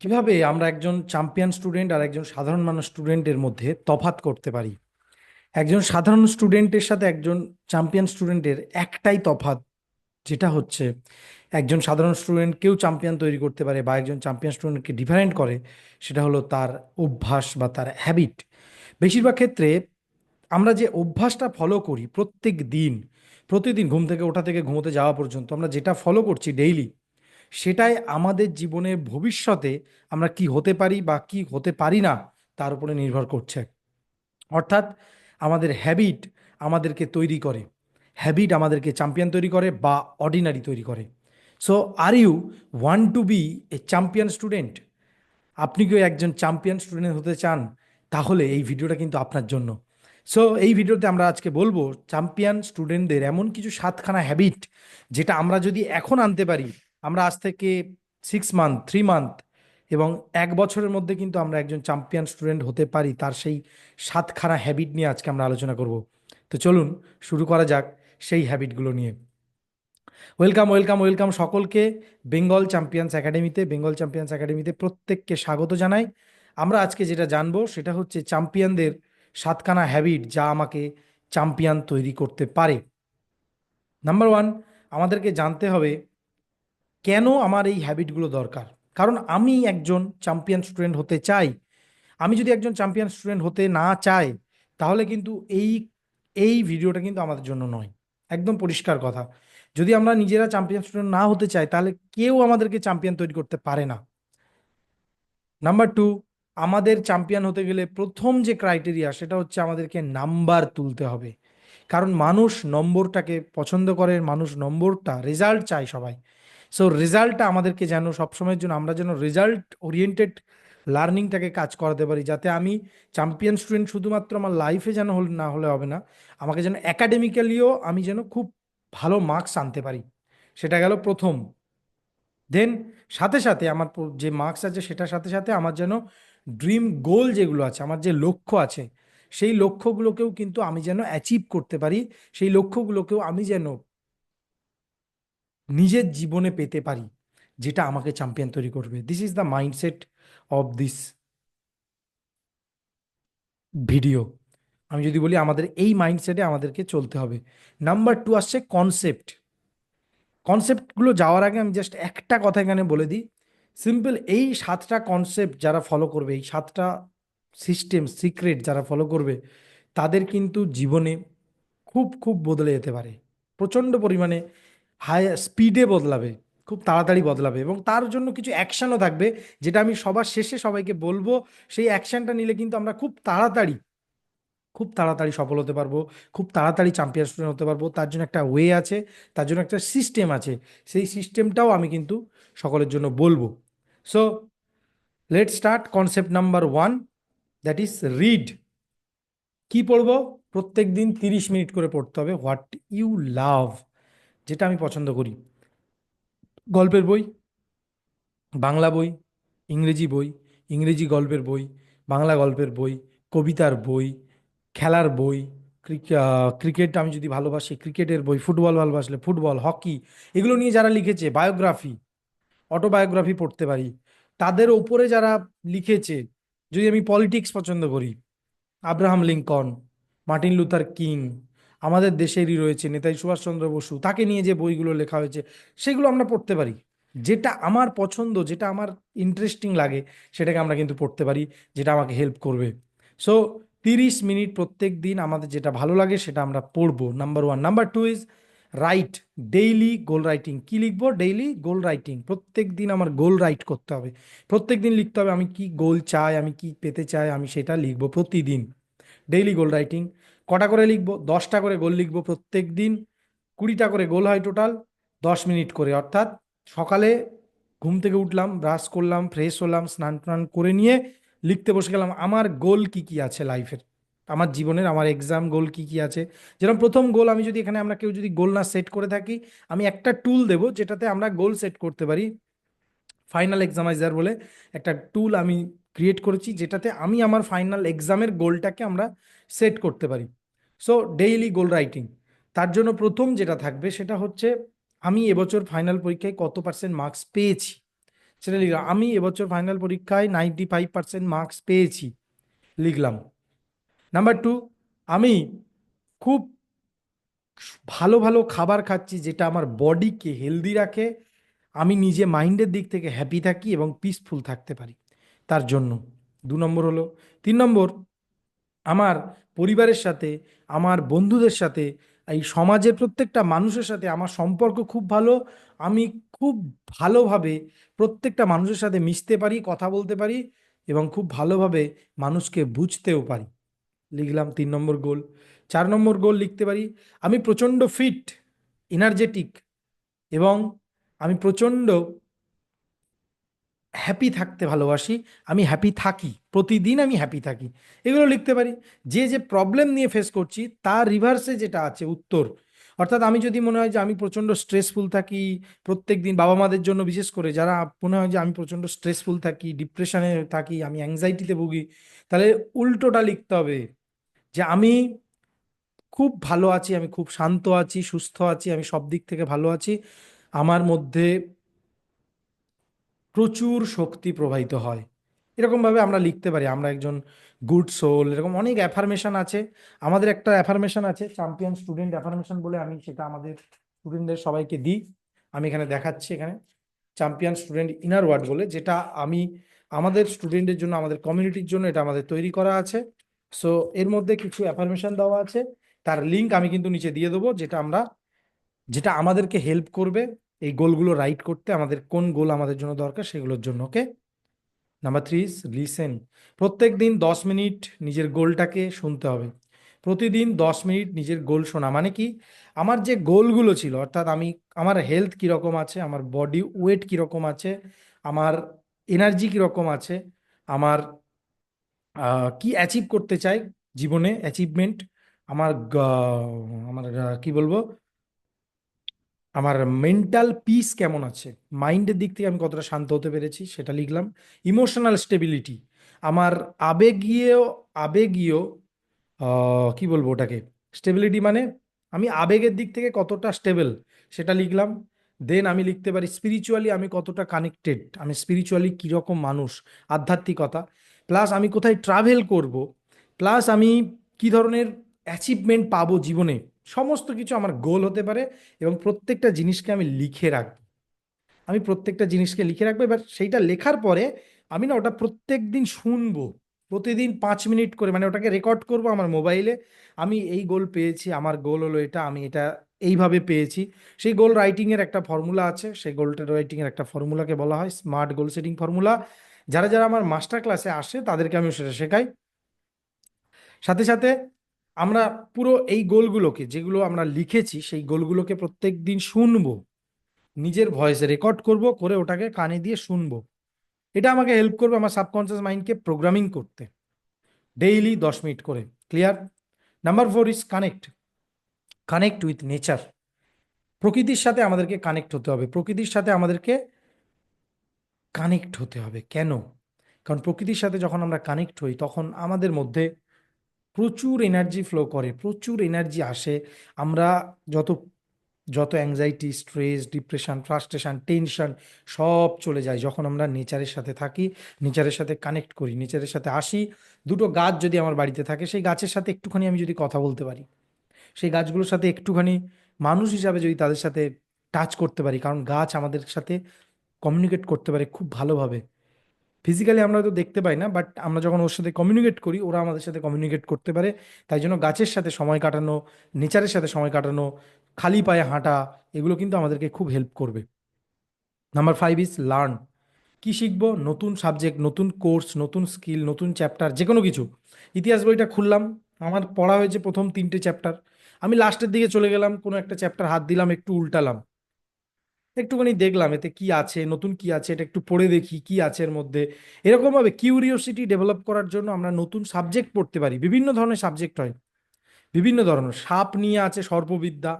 কীভাবে আমরা একজন চ্যাম্পিয়ন স্টুডেন্ট আর একজন সাধারণ মানুষ স্টুডেন্টের মধ্যে তফাৎ করতে পারি? একজন সাধারণ স্টুডেন্টের সাথে একজন চ্যাম্পিয়ন স্টুডেন্টের একটাই তফাৎ যেটা হচ্ছে, একজন সাধারণ স্টুডেন্ট কেউ চ্যাম্পিয়ন তৈরি করতে পারে বা একজন চ্যাম্পিয়ন স্টুডেন্টকে ডিফারেন্ট করে, সেটা হলো তার অভ্যাস বা তার হ্যাবিট বেশিরভাগ ক্ষেত্রে আমরা যে অভ্যাসটা ফলো করি প্রত্যেক দিন, প্রতিদিন ঘুম থেকে ওঠা থেকে ঘুমোতে যাওয়া পর্যন্ত আমরা যেটা ফলো করছি ডেইলি সেটাই আমাদের জীবনের ভবিষ্যতে আমরা কি হতে পারি বা কি হতে পারি না, তার উপরে নির্ভর করছে। অর্থাৎ আমাদের হ্যাবিট আমাদেরকে তৈরি করে। হ্যাবিট আমাদেরকে চ্যাম্পিয়ন তৈরি করে বা অর্ডিনারি তৈরি করে। So are you want to be a champion student আপনি কেউ একজন চ্যাম্পিয়ন স্টুডেন্ট হতে চান, তাহলে এই ভিডিওটা কিন্তু আপনার জন্য। সো এই ভিডিওতে আমরা আজকে বলব চ্যাম্পিয়ন স্টুডেন্টদের এমন কিছু সাতখানা হ্যাবিট যেটা আমরা যদি এখন আনতে পারি আমরা আজ থেকে সিক্স মান্থ থ্রি মান্থ এবং এক বছরের মধ্যে কিন্তু আমরা একজন চ্যাম্পিয়ন স্টুডেন্ট হতে পারি, তার সেই সাতখানা হ্যাবিট নিয়ে আজকে আমরা আলোচনা করব। তো চলুন শুরু করা যাক সেই হ্যাবিটগুলো নিয়ে। ওয়েলকাম ওয়েলকাম ওয়েলকাম সকলকে বেঙ্গল চ্যাম্পিয়ন্স একাডেমিতে বেঙ্গল চ্যাম্পিয়ন্স একাডেমিতে প্রত্যেককে স্বাগত জানাই। আমরা আজকে যেটা জানব সেটা হচ্ছে চ্যাম্পিয়নদের সাতখানা হ্যাবিট যা আমাকে চ্যাম্পিয়ন তৈরি করতে পারে। নাম্বার ওয়ান আমাদেরকে জানতে হবে কেন আমার এই হ্যাবিটগুলো দরকার? কারণ আমি একজন চ্যাম্পিয়ন স্টুডেন্ট হতে চাই। আমি যদি একজন চ্যাম্পিয়ন স্টুডেন্ট হতে না চাই, তাহলে কিন্তু এই এই ভিডিওটা কিন্তু আমাদের জন্য নয়। একদম পরিষ্কার কথা। যদি আমরা নিজেরা চ্যাম্পিয়ন স্টুডেন্ট না হতে চাই, তাহলে কেউ আমাদেরকে চ্যাম্পিয়ন তৈরি করতে পারে না। নাম্বার টু আমাদের চ্যাম্পিয়ন হতে গেলে প্রথম যে ক্রাইটেরিয়া সেটা হচ্ছে আমাদেরকে নাম্বার তুলতে হবে। কারণ মানুষ নম্বরটাকে পছন্দ করে, মানুষ নম্বরটা রেজাল্ট চায় সবাই। সো রেজাল্টটা আমাদেরকে যেন সবসময়ের জন্য আমরা যেন রেজাল্ট ওরিয়েন্টেড লার্নিংটাকে কাজ করাতে পারি, যাতে আমি চ্যাম্পিয়ন স্টুডেন্ট শুধুমাত্র আমার লাইফে যেন হল, না হলে হবে না, আমাকে যেন অ্যাকাডেমিক্যালিও আমি যেন খুব ভালো মার্কস আনতে পারি। সেটা গেল প্রথম। দেন সাথে সাথে আমার যে মার্কস আছে সেটার সাথে সাথে আমার যেন ড্রিম গোল যেগুলো আছে, আমার যে লক্ষ্য আছে, সেই লক্ষ্যগুলোকেও কিন্তু আমি যেন অ্যাচিভ করতে পারি, সেই লক্ষ্যগুলোকেও আমি যেন নিজের জীবনে পেতে পারি, যেটা আমাকে চ্যাম্পিয়ন তৈরি করবে। This is the mindset of this video আমি যদি বলি, আমাদের এই মাইন্ডসেটে আমাদেরকে চলতে হবে। নাম্বার টু আসছে কনসেপ্ট কনসেপ্টগুলো যাওয়ার আগে আমি জাস্ট একটা কথা এখানে বলে দিই। সিম্পল এই সাতটা কনসেপ্ট যারা ফলো করবে, এই সাতটা সিস্টেম সিক্রেট যারা ফলো করবে, তাদের কিন্তু জীবনে খুব খুব বদলে যেতে পারে। প্রচণ্ড পরিমাণে হাই, স্পিডে বদলাবে, খুব তাড়াতাড়ি বদলাবে এবং তার জন্য কিছু অ্যাকশনও থাকবে, যেটা আমি সবার শেষে সবাইকে বলব, সেই অ্যাকশনটা নিলে কিন্তু আমরা খুব তাড়াতাড়ি খুব তাড়াতাড়ি সফল হতে পারব, খুব তাড়াতাড়ি চ্যাম্পিয়ন হতে পারব। তার জন্য একটা ওয়ে আছে, তার জন্য একটা সিস্টেম আছে, সেই সিস্টেমটাও আমি কিন্তু সকলের জন্য বলব। So let start concept number one that is read কি পড়ব? প্রত্যেক দিন তিরিশ মিনিট করে পড়তে হবে হোয়াট ইউ লাভ যেটা আমি পছন্দ করি। গল্পের বই, বাংলা বই, ইংরেজি বই, ইংরেজি গল্পের বই, বাংলা গল্পের বই, কবিতার বই, খেলার বই ক্রিকেট আমি যদি ভালোবাসি, ক্রিকেটের বই, ফুটবল ভালোবাসলে ফুটবল, হকি, এগুলো নিয়ে যারা লিখেছে, বায়োগ্রাফি, অটোবায়োগ্রাফি পড়তে পারি, তাদের ওপরে যারা লিখেছে, যদি আমি পলিটিক্স পছন্দ করি, Abraham Lincoln, Martin Luther King আমাদের দেশেরই রয়েছে, নেতাজি সুভাষচন্দ্র বসু, তাকে নিয়ে যে বইগুলো লেখা হয়েছে, সেগুলো আমরা পড়তে পারি। যেটা আমার পছন্দ, যেটা আমার ইন্টারেস্টিং লাগে, সেটাকে আমরা কিন্তু পড়তে পারি, যেটা আমাকে হেল্প করবে। সো তিরিশ মিনিট প্রত্যেক দিন আমাদের যেটা ভালো লাগে, সেটা আমরা পড়ব। Number one number two is write daily goal writing কি লিখব? ডেইলি গোল রাইটিং প্রত্যেক দিন আমার গোল রাইট করতে হবে। প্রত্যেক দিন লিখতে হবে, আমি কি গোল চাই, আমি কি পেতে চাই, আমি সেটা লিখব প্রতিদিন। ডেইলি গোল রাইটিং কটা করে লিখব? দশটা করে গোল লিখব প্রত্যেক দিন, কুড়িটা করে গোল হয় টোটাল, দশ মিনিট করে। অর্থাৎ সকালে ঘুম থেকে উঠলাম, ব্রাশ করলাম, ফ্রেশ হলাম, স্নান টান করে নিয়ে লিখতে বসে গেলাম, আমার গোল কি কি আছে লাইফের আমার জীবনের, আমার এক্সাম গোল কি কি আছে? যেরকম প্রথম গোল আমি যদি এখানে আমরা কেউ যদি গোল না সেট করে থাকি, আমি একটা টুল দেবো যেটাতে আমরা গোল সেট করতে পারি। ফাইনাল এক্সামাইজার বলে একটা টুল আমি ক্রিয়েট করেছি যেটাতে আমি আমার ফাইনাল এক্সামের গোলটাকে আমরা সেট করতে পারি। সো ডেইলি গোল রাইটিং তার জন্য প্রথম যেটা থাকবে সেটা হচ্ছে, আমি এবছর ফাইনাল পরীক্ষায় কত পার্সেন্ট মার্কস পেয়েছি? সেটা লিখলাম, আমি এবছর ফাইনাল পরীক্ষায় নাইনটি ফাইভ পার্সেন্ট মার্কস পেয়েছি, লিখলাম। নাম্বার টু আমি খুব ভালো ভালো খাবার খাচ্ছি যেটা আমার বডিকে হেলদি রাখে, আমি নিজে মাইন্ডের দিক থেকে হ্যাপি থাকি এবং পিসফুল থাকতে পারি। তার জন্য। দু নম্বর হলো, তিন নম্বর, আমার পরিবারের সাথে, আমার বন্ধুদের সাথে, এই সমাজের প্রত্যেকটা মানুষের সাথে আমার সম্পর্ক খুব ভালো। আমি খুব ভালোভাবে প্রত্যেকটা মানুষের সাথে মিশতে পারি, কথা বলতে পারি এবং খুব ভালোভাবে মানুষকে বুঝতেও পারি। লিখলাম তিন নম্বর গোল, চার নম্বর গোল লিখতে পারি। আমি প্রচণ্ড ফিট এনার্জেটিক এবং আমি প্রচণ্ড হ্যাপি থাকতে ভালোবাসি, আমি হ্যাপি থাকি, প্রতিদিন আমি হ্যাপি থাকি। এগুলো লিখতে পারি। যে যে প্রবলেম নিয়ে ফেস করছি, তার রিভার্সে যেটা আছে, উত্তর। অর্থাৎ আমি যদি মনে হয় যে আমি প্রচণ্ড স্ট্রেসফুল থাকি প্রত্যেক দিন বাবা মাদের জন্য বিশেষ করে যারা মনে হয় যে আমি প্রচণ্ড স্ট্রেসফুল থাকি ডিপ্রেশনে থাকি, আমি অ্যাংজাইটিতে ভুগি, তাহলে উল্টোটা লিখতে হবে যে আমি খুব ভালো আছি, আমি খুব শান্ত আছি, সুস্থ আছি, আমি সব দিক থেকে ভালো আছি। আমার মধ্যে প্রচুর শক্তি প্রবাহিত হয়। এরকমভাবে আমরা লিখতে পারি, আমরা একজন গুড সোল এরকম অনেক অ্যাফার্মেশন আছে। আমাদের একটা অ্যাফার্মেশন আছে চ্যাম্পিয়ন স্টুডেন্ট অ্যাফার্মেশন বলে আমি সেটা আমাদের স্টুডেন্টদের সবাইকে দিই। আমি এখানে দেখাচ্ছি এখানে। চ্যাম্পিয়ন স্টুডেন্ট ইনার ওয়ার্ড বলে, যেটা আমি আমাদের স্টুডেন্টের জন্য, আমাদের কমিউনিটির জন্য এটা আমাদের তৈরি করা আছে। সো এর মধ্যে কিছু অ্যাফার্মেশন দেওয়া আছে। তার লিঙ্ক আমি কিন্তু নিচে দিয়ে দেবো, যেটা আমরা, যেটা আমাদেরকে হেল্প করবে। এই গোলগুলো রাইট করতে আমাদের কোন গোল আমাদের জন্য দরকার সেগুলোর জন্য okay number three is listen প্রত্যেক দিন দশ মিনিট নিজের গোলটাকে শুনতে হবে। প্রতিদিন দশ মিনিট নিজের গোল শোনা মানে কি? আমার যে গোলগুলো ছিল, অর্থাৎ আমি, আমার হেলথ কীরকম আছে, আমার বডি ওয়েট কীরকম আছে, আমার এনার্জি কীরকম আছে, আমার কি অ্যাচিভ করতে চাই জীবনে অ্যাচিভমেন্ট আমার আমার কি বলব? আমার মেন্টাল পিস কেমন আছে? মাইন্ডের দিক থেকে আমি কতটা শান্ত হতে পেরেছি সেটা লিখলাম। ইমোশনাল স্টেবিলিটি আমার আবেগীয় আবেগীয় কি বলব ওটাকে? স্টেবিলিটি মানে আমি আবেগের দিক থেকে কতটা স্টেবল সেটা লিখলাম। দেন আমি লিখতে পারি স্পিরিচুয়ালি আমি কতটা কানেক্টেড আমি স্পিরিচুয়ালি কীরকম মানুষ? আধ্যাত্মিকতা প্লাস আমি কোথায় ট্রাভেল করব? প্লাস আমি কি ধরনের অ্যাচিভমেন্ট পাবো জীবনে, সমস্ত কিছু আমার গোল হতে পারে এবং প্রত্যেকটা জিনিসকে আমি লিখে রাখব। আমি প্রত্যেকটা জিনিসকে লিখে রাখব, এবার সেইটা লেখার পরে আমি না ওটা প্রত্যেক দিন শুনব, প্রতিদিন পাঁচ মিনিট করে মানে ওটাকে রেকর্ড করব আমার মোবাইলে আমি এই গোল পেয়েছি, আমার গোল হলো এটা, আমি এটা এইভাবে পেয়েছি। সেই গোল রাইটিংয়ের একটা ফর্মুলা আছে, সেই গোলটা রাইটিংয়ের একটা ফর্মুলাকে বলা হয় স্মার্ট গোল সেটিং ফর্মুলা যারা যারা আমার মাস্টার ক্লাসে আসে, তাদেরকে আমি সেটা শেখাই। সাথে সাথে আমরা পুরো এই গোলগুলোকে, যেগুলো আমরা লিখেছি, সেই গোলগুলোকে প্রত্যেক দিন শুনব। নিজের ভয়েসে রেকর্ড করব, করে ওটাকে কানে দিয়ে শুনব। এটা আমাকে হেল্প করবে আমার সাবকনসিয়াস মাইন্ডকে প্রোগ্রামিং করতে। ডেইলি দশ মিনিট করে। Clear number four is connect connect with nature প্রকৃতির সাথে আমাদেরকে কানেক্ট হতে হবে। প্রকৃতির সাথে আমাদেরকে কানেক্ট হতে হবে। কেন? কারণ প্রকৃতির সাথে যখন আমরা কানেক্ট হই, তখন আমাদের মধ্যে প্রচুর এনার্জি ফ্লো করে, প্রচুর এনার্জি আসে। আমরা যত যত anxiety stress depression frustration tension সব চলে যায়। যখন আমরা নেচারের সাথে থাকি নেচারের সাথে কানেক্ট করি নেচারের সাথে আসি, দুটো গাছ যদি আমার বাড়িতে থাকে, সেই গাছের সাথে একটুখানি আমি যদি কথা বলতে পারি, সেই গাছগুলোর সাথে একটুখানি মানুষ হিসাবে যদি তাদের সাথে টাচ করতে পারি, কারণ গাছ আমাদের সাথে কমিউনিকেট করতে পারে খুব ভালোভাবে। ফিজিক্যালি আমরা হয়তো দেখতে পাই না বাট আমরা যখন ওর সাথে কমিউনিকেট করি, ওরা আমাদের সাথে কমিউনিকেট করতে পারে। তাই জন্য গাছের সাথে সময় কাটানো নেচারের সাথে সময় কাটানো, খালি পায়ে হাঁটা, এগুলো কিন্তু আমাদেরকে খুব হেল্প করবে। নাম্বার ফাইভ ইজ লার্ন কি শিখব? নতুন সাবজেক্ট নতুন কোর্স নতুন স্কিল নতুন চ্যাপ্টার যে কোনো কিছু। ইতিহাস বইটা খুললাম, আমার পড়া হয়েছে প্রথম তিনটে চ্যাপ্টার আমি লাস্টের দিকে চলে গেলাম, কোনো একটা চ্যাপ্টার হাত দিলাম, একটু উল্টালাম। একটুখানি দেখলাম এতে কি আছে নতুন কি আছে এটা একটু পড়ে দেখি কি আছে এর মধ্যে। এরকমভাবে কিউরিওসিটি ডেভেলপ করার জন্য আমরা নতুন সাবজেক্ট পড়তে পারি বিভিন্ন ধরনের সাবজেক্ট হয় বিভিন্ন ধরনের। সাপ নিয়ে আছে সর্পবিদ্যা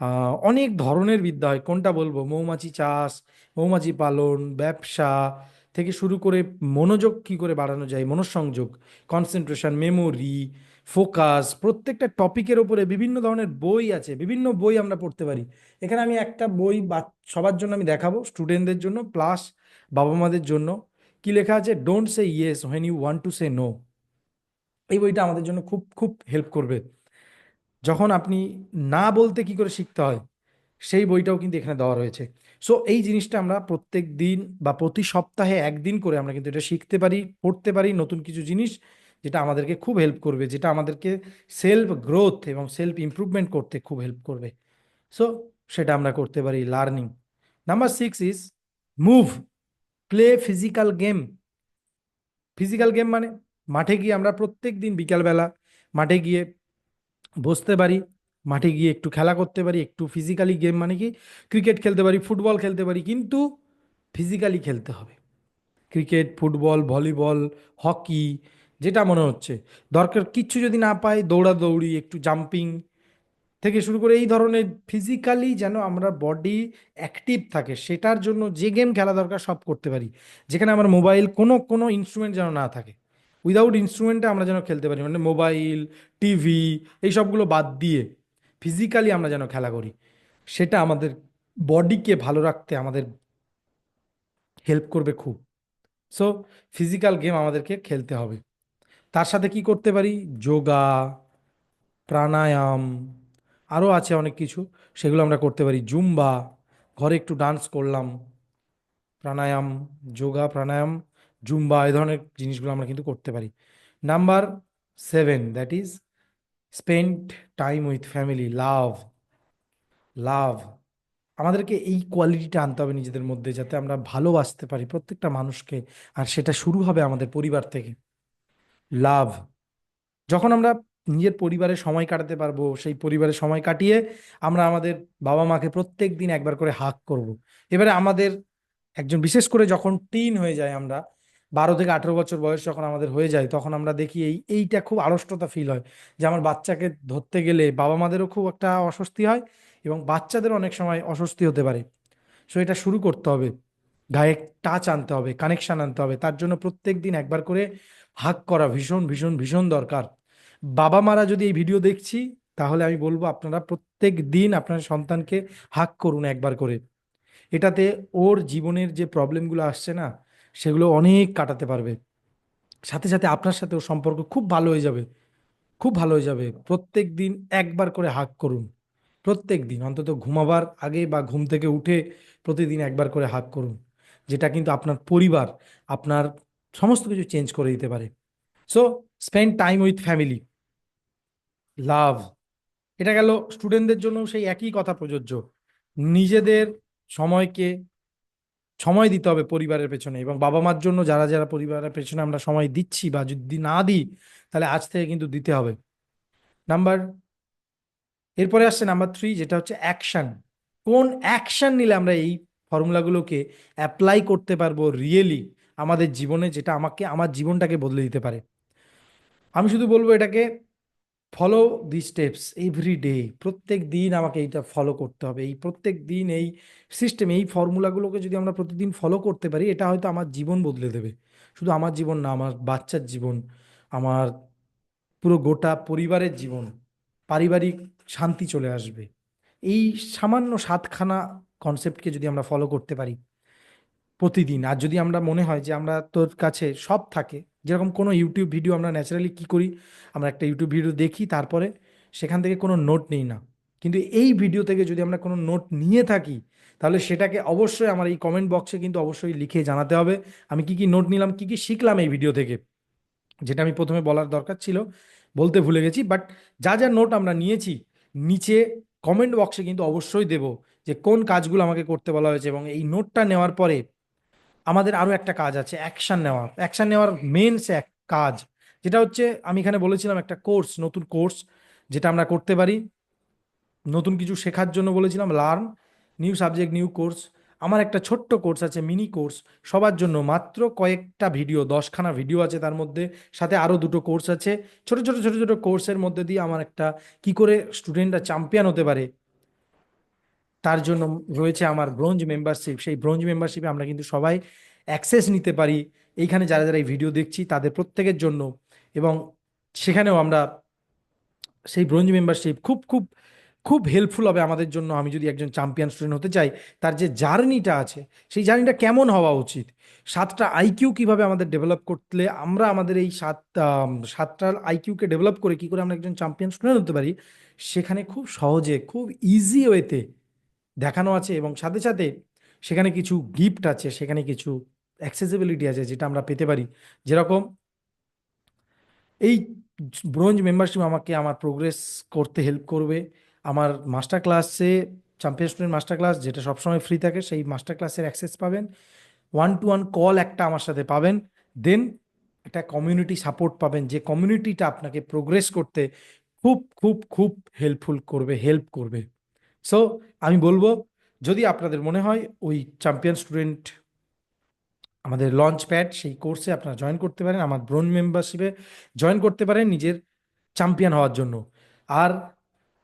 আহ, অনেক ধরনের বিদ্যা হয় কোনটা বলব? মৌমাছি চাষ মৌমাছি পালন ব্যবসা থেকে শুরু করে মনোযোগ কি করে বাড়ানো যায়? মনোসংযোগ কনসেন্ট্রেশন মেমোরি ফোকাস, প্রত্যেকটা টপিকের ওপরে বিভিন্ন ধরনের বই আছে, বিভিন্ন বই আমরা পড়তে পারি। এখানে আমি একটা বই সবার জন্য আমি দেখাবো স্টুডেন্টদের জন্য প্লাস বাবা মাদের জন্য। কি লেখা আছে? Don't say yes when you want to say no এই বইটা আমাদের জন্য খুব খুব হেল্প করবে। যখন আপনি না বলতে কি করে শিখতে হয়, সেই বইটাও কিন্তু এখানে দেওয়া রয়েছে। সো এই জিনিসটা আমরা প্রত্যেক দিন বা প্রতি সপ্তাহে একদিন করে আমরা কিন্তু এটা শিখতে পারি, পড়তে পারি, নতুন কিছু জিনিস যেটা আমাদেরকে খুব হেল্প করবে, যেটা আমাদেরকে সেলফ গ্রোথ এবং সেলফ ইমপ্রুভমেন্ট করতে খুব হেল্প করবে। সো সেটা আমরা করতে পারি learning number six is move play physical game physical game মানে মাঠে গিয়ে আমরা প্রত্যেক দিন বিকালবেলা মাঠে গিয়ে বসতে পারি, মাঠে গিয়ে একটু খেলা করতে পারি, একটু ফিজিক্যালি গেম মানে কি ক্রিকেট খেলতে পারি ফুটবল খেলতে পারি, কিন্তু ফিজিক্যালি খেলতে হবে। ক্রিকেট ফুটবল ভলিবল হকি যেটা মনে হচ্ছে। দরকার কিচ্ছু যদি না পাই, দৌড়াদৌড়ি, একটু জাম্পিং থেকে শুরু করে এই ধরনের ফিজিক্যালি যেন আমরা বডি অ্যাক্টিভ থাকে, সেটার জন্য যে গেম খেলা দরকার সব করতে পারি। যেখানে আমার মোবাইল কোনো কোনো ইনস্ট্রুমেন্ট যেন না থাকে। উইদাউট ইনস্ট্রুমেন্টে আমরা যেন খেলতে পারি মানে মোবাইল টিভি এই সবগুলো বাদ দিয়ে ফিজিক্যালি আমরা যেন খেলা করি। সেটা আমাদের বডিকে ভালো রাখতে আমাদের হেল্প করবে খুব। সো ফিজিক্যাল গেম আমাদেরকে খেলতে হবে। তার সাথে কি করতে পারি? যোগা, প্রাণায়াম আরও আছে অনেক কিছু। সেগুলো আমরা করতে পারি। জুম্বা, ঘরে একটু ডান্স করলাম। প্রাণায়াম, যোগা, প্রাণায়াম, জুম্বা, এই ধরনের জিনিসগুলো আমরা কিন্তু করতে পারি। Number seven that is spend time with family love love আমাদেরকে এই কোয়ালিটিটা আনতে হবে নিজেদের মধ্যে, যাতে আমরা ভালোবাসতে পারি প্রত্যেকটা মানুষকে। আর সেটা শুরু হবে আমাদের পরিবার থেকে। লাভ। যখন আমরা নিজের পরিবারে সময় কাটাতে পারব, সেই পরিবারে সময় কাটিয়ে আমরা আমাদের বাবা মাকে প্রত্যেক দিন একবার করে হাক করব। এবারে আমাদের একজন, বিশেষ করে যখন টিন হয়ে যায় আমরা, বারো থেকে আঠেরো বছর বয়স যখন আমাদের হয়ে যায়, তখন আমরা দেখি এই, এইটা খুব আড়ষ্টতা ফিল হয় যে আমার বাচ্চাকে ধরতে গেলে বাবা মাদেরও খুব একটা অস্বস্তি হয় এবং বাচ্চাদেরও অনেক সময় অস্বস্তি হতে পারে। সো এটা শুরু করতে হবে। গায়ে টাচ আনতে হবে কানেকশান আনতে হবে। তার জন্য প্রত্যেক দিন একবার করে হাক করা ভীষণ ভীষণ ভীষণ দরকার। বাবা মারা যদি এই ভিডিও দেখছি, তাহলে আমি বলব আপনারা প্রত্যেক দিন আপনার সন্তানকে হাক করুন একবার করে। এটাতে ওর জীবনের যে প্রবলেমগুলো আসছে না, সেগুলো অনেক কাটাতে পারবে। সাথে সাথে আপনার সাথে ওর সম্পর্ক খুব ভালো হয়ে যাবে। খুব ভালো হয়ে যাবে। প্রত্যেক দিন একবার করে হাক করুন। প্রত্যেক দিন, অন্তত ঘুমাবার আগে বা ঘুম থেকে উঠে প্রতিদিন একবার করে হাক করুন। যেটা কিন্তু আপনার পরিবার, আপনার সমস্ত কিছু চেঞ্জ করে দিতে পারে। So spend time with family love এটা গেল স্টুডেন্টদের জন্য সেই একই কথা প্রযোজ্য। নিজেদের সময়কে সময় দিতে হবে পরিবারের পেছনে এবং বাবা মার জন্য যারা যারা পরিবারের পেছনে আমরা সময় দিচ্ছি বা যদি না দিই, তাহলে আজ থেকে কিন্তু দিতে হবে। নাম্বার এরপরে আসছে নাম্বার থ্রি যেটা হচ্ছে অ্যাকশন কোন অ্যাকশন নিলে আমরা এই ফর্মুলাগুলোকে অ্যাপ্লাই করতে পারব রিয়েলি আমাদের জীবনে যেটা আমাকে, আমার জীবনটাকে বদলে দিতে পারে। আমি শুধু বলব এটাকে follow the steps every day প্রত্যেক দিন আমাকে এইটা ফলো করতে হবে। এই প্রত্যেক দিন এই সিস্টেম এই ফর্মুলাগুলোকে যদি আমরা প্রতিদিন ফলো করতে পারি, এটা হয়তো আমার জীবন বদলে দেবে। শুধু আমার জীবন না, আমার বাচ্চার জীবন, আমার পুরো গোটা পরিবারের জীবন, পারিবারিক শান্তি চলে আসবে। এই সামান্য সাতখানা কনসেপ্টকে যদি আমরা ফলো করতে পারি প্রতিদিন। আর যদি আমরা মনে হয় যে আমরা তোর কাছে সব থাকে, যেরকম কোনো ইউটিউব ভিডিও আমরা ন্যাচারালি কি করি? আমরা একটা ইউটিউব ভিডিও দেখি, তারপরে সেখান থেকে কোনো নোট নেই না। কিন্তু এই ভিডিও থেকে যদি আমরা কোনো নোট নিয়ে থাকি, তাহলে সেটাকে অবশ্যই আমার এই কমেন্ট বক্সে কিন্তু অবশ্যই লিখে জানাতে হবে। আমি কি কি নোট নিলাম, কি কি শিখলাম এই ভিডিও থেকে? যেটা আমি প্রথমে বলার দরকার ছিল, বলতে ভুলে গেছি বাট যা যা নোট আমরা নিয়েছি, নিচে কমেন্ট বক্সে কিন্তু অবশ্যই দেব যে কোন কাজগুলো আমাকে করতে বলা হয়েছে এবং এই নোটটা নেওয়ার পরে আমাদের আরও একটা কাজ আছে অ্যাকশন নেওয়া। অ্যাকশন নেওয়ার মেন সে এক কাজ, যেটা হচ্ছে আমি এখানে বলেছিলাম একটা কোর্স নতুন কোর্স যেটা আমরা করতে পারি। নতুন কিছু শেখার জন্য বলেছিলাম learn new subject new course আমার একটা ছোট্ট কোর্স আছে মিনি কোর্স সবার জন্য মাত্র কয়েকটা ভিডিও দশখানা ভিডিও আছে তার মধ্যে। সাথে আরও দুটো কোর্স আছে। ছোট ছোট ছোট ছোট কোর্সের মধ্যে দিয়ে আমার একটা কি করে স্টুডেন্টরা চ্যাম্পিয়ন হতে পারে তার জন্য রয়েছে আমার ব্রোঞ্জ মেম্বারশিপ সেই ব্রোঞ্জ মেম্বারশিপে আমরা কিন্তু সবাই অ্যাক্সেস নিতে পারি। এইখানে যারা যারা এই ভিডিও দেখছি, তাদের প্রত্যেকের জন্য। এবং সেখানেও আমরা সেই ব্রোঞ্জ মেম্বারশিপ খুব খুব খুব হেল্পফুল হবে আমাদের জন্য। আমি যদি একজন চ্যাম্পিয়ন স্টুডেন্ট হতে চাই, তার যে জার্নিটা আছে, সেই জার্নিটা কেমন হওয়া উচিত? সাতটা আইকিউ কীভাবে আমাদের ডেভেলপ করলে আমরা আমাদের এই সাত সাতটা আইকিউকে ডেভেলপ করে কি করে আমরা একজন চ্যাম্পিয়ন স্টুডেন্ট হতে পারি? সেখানে খুব সহজে, খুব ইজি ওয়েতে দেখানো আছে এবং সাথে সাথে সেখানে কিছু গিফট আছে, সেখানে কিছু অ্যাক্সেসিবিলিটি আছে যেটা আমরা পেতে পারি। যেরকম এই ব্রোঞ্জ মেম্বারশিপ আমাকে আমার প্রোগ্রেস করতে হেল্প করবে। আমার মাস্টার ক্লাসে চ্যাম্পিয়ন স্টুডেন্ট মাস্টার ক্লাস যেটা সবসময় ফ্রি থাকে, সেই মাস্টার ক্লাসের অ্যাক্সেস পাবেন। ওয়ান টু ওয়ান কল একটা আমার সাথে পাবেন। দেন একটা কমিউনিটি সাপোর্ট পাবেন যে কমিউনিটিটা আপনাকে প্রোগ্রেস করতে খুব খুব খুব হেল্পফুল করবে হেল্প করবে। সো আমি বলব, যদি আপনাদের মনে হয় ওই চ্যাম্পিয়ন স্টুডেন্ট আমাদের লঞ্চ প্যাড সেই কোর্সে আপনারা জয়েন করতে পারেন, আমার ব্রোন মেম্বারশিপে জয়েন করতে পারেন নিজের চ্যাম্পিয়ন হওয়ার জন্য। আর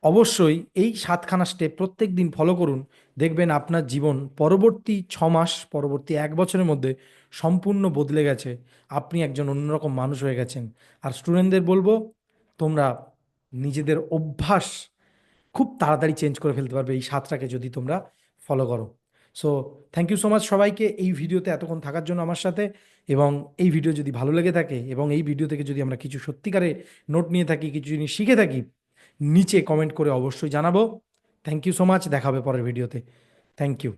অবশ্যই এই সাতখানা স্টেপ প্রত্যেক দিন ফলো করুন। দেখবেন আপনার জীবন পরবর্তী ছ মাস, পরবর্তী এক বছরের মধ্যে সম্পূর্ণ বদলে গেছে। আপনি একজন অন্যরকম মানুষ হয়ে গেছেন। আর স্টুডেন্টদের বলব, তোমরা নিজেদের অভ্যাস খুব তাড়াতাড়ি চেঞ্জ করে ফেলতে পারবে এই সাতটাকে যদি তোমরা ফলো করো। So thank you so much সবাইকে এই ভিডিওতে এতক্ষণ থাকার জন্য আমার সাথে এবং এই ভিডিও যদি ভালো লেগে থাকে এবং এই ভিডিও থেকে যদি আমরা কিছু সত্যিকারে নোট নিয়ে থাকি, কিছু জিনিস শিখে থাকি, নিচে কমেন্ট করে অবশ্যই জানাব। থ্যাংক ইউ সো মাচ দেখাবে পরের ভিডিওতে থ্যাংক ইউ